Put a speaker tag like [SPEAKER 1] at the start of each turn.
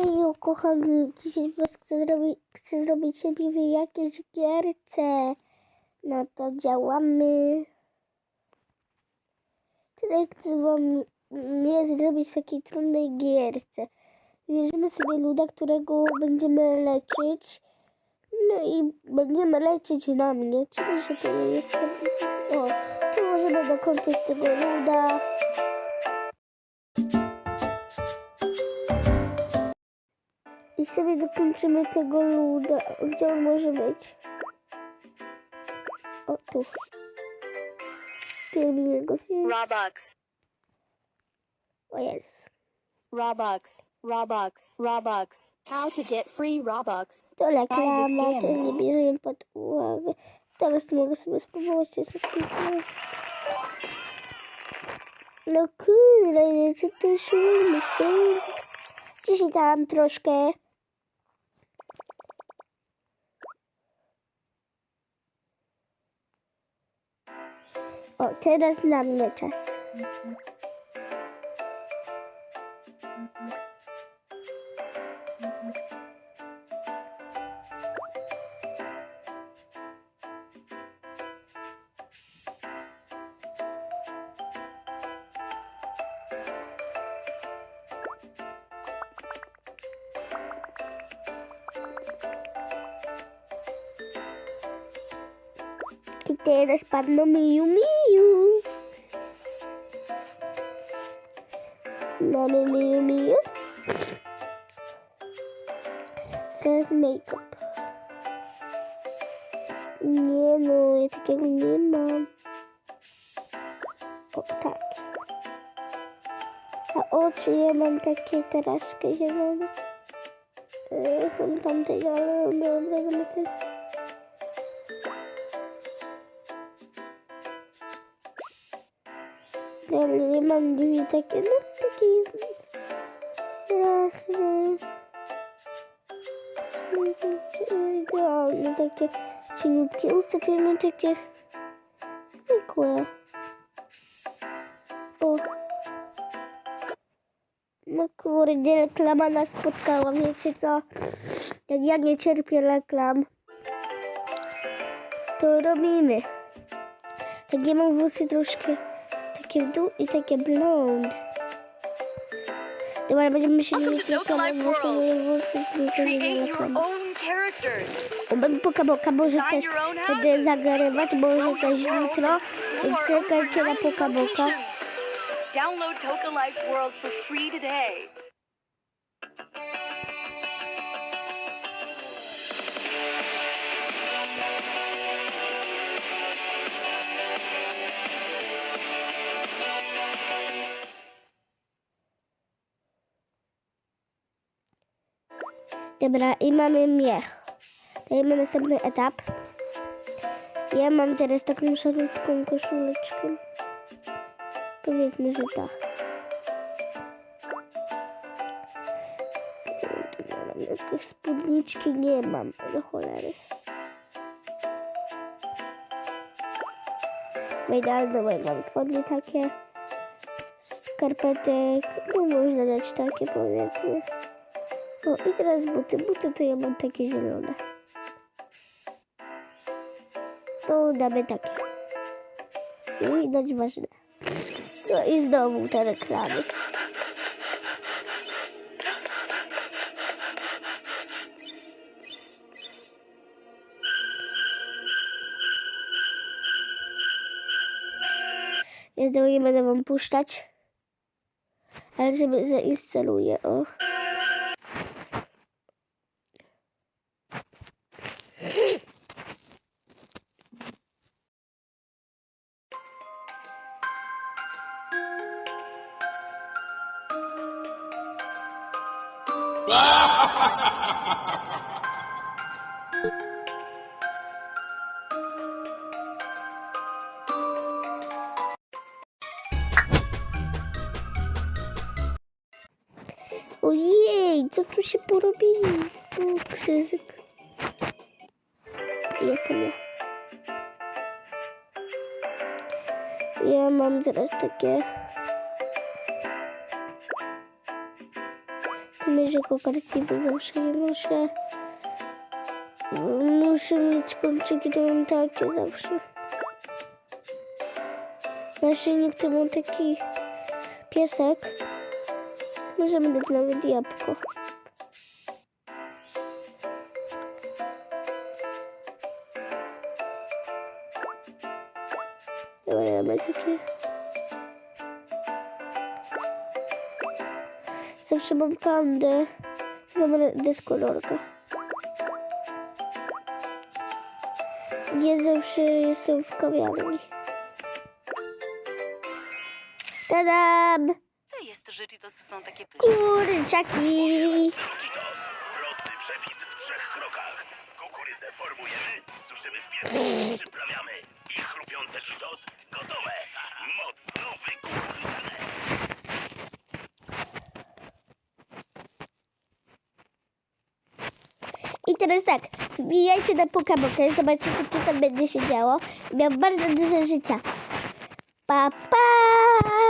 [SPEAKER 1] Hejo, kochani, dzisiaj was chcę zrobić, chcę zrobić sobie jakieś gierce. No to działamy. Tutaj chcę wam mnie zrobić w takiej trudnej gierce. Bierzemy sobie luda, którego będziemy leczyć. No i będziemy lecieć na mnie, czyli że to jest... O, to możemy dokończyć tego luda. Sobie dokończymy tego luda. Gdzie on może być? O, tu. Kierujemy go się.
[SPEAKER 2] Robux,
[SPEAKER 1] O Jezus.
[SPEAKER 2] Robux, Robux, Robux. How to get free Robux.
[SPEAKER 1] To reklama, to nie bierzemy pod uwagę. Teraz mogę sobie spróbować coś wpisać. No kurde, co szumny film. Dzisiaj tam troszkę. O, teraz na mnie czas. I teraz padną Miu Miu. Mamy Miu Miu. Teraz make-up. Nie no, ja takiego nie mam. O tak. A oczy ja mam takie troszkę zielone. E, Są tamte zielone, dobra, zobaczę. Nie mam drzwi takie, no takie straszne. Idealne, takie cieniutkie usta, mam takie zwykłe. O. No kurde, reklama nas spotkała, wiecie co? Jak ja nie cierpię reklam, to robimy. Tak ja mam włosy troszkę takie w dół i takie blond. Dobra, będziemy musieli mieć reklamę, bo sobie włosy tylko nie reklamę. poka boka, może też będę zagarywać, może też jutro. Czekajcie na
[SPEAKER 2] over
[SPEAKER 1] poka
[SPEAKER 2] 90
[SPEAKER 1] boka.
[SPEAKER 2] locations. Download Toka Life World for free today.
[SPEAKER 1] Dobra, i mamy mnie. Dajemy następny etap. Ja mam teraz taką szarutką koszuleczkę. Powiedzmy, że tak. Spódniczki nie mam, do cholery. Idealne, bo mam spodnie takie. Skarpetek, no można dać takie powiedzmy. O, i teraz buty. Buty to ja mam takie zielone. To damy takie. I widać ważne. No i znowu te reklamy. Ja tego nie będę wam puszczać. Ale sobie zainstaluję. O. Ojej, co tu się porobili? O, krzyżyk. Jestem ja. Ja mam teraz takie Mierzę kokartki zawsze nie muszę. Muszę mieć kolczyki, to mam takie zawsze. Naszyjnik to mam taki piesek. Możemy dać nawet jabłko. Dobra, mamy takie. Zawsze mam pandę. Dobra, deskolorka. Nie zawsze jestem w kawiarni. Tadam!
[SPEAKER 3] To jest, że Cheetosy są takie pyszne.
[SPEAKER 1] Kurczaki!
[SPEAKER 4] Cheetos. Prosty przepis w trzech krokach. Kukurydzę formujemy, suszymy w pierdolu, przyprawiamy. I chrupiące Cheetos
[SPEAKER 1] I teraz tak, wbijajcie na Pokemonkę, zobaczycie co tam będzie się działo. Miał bardzo dużo życia. Pa, pa!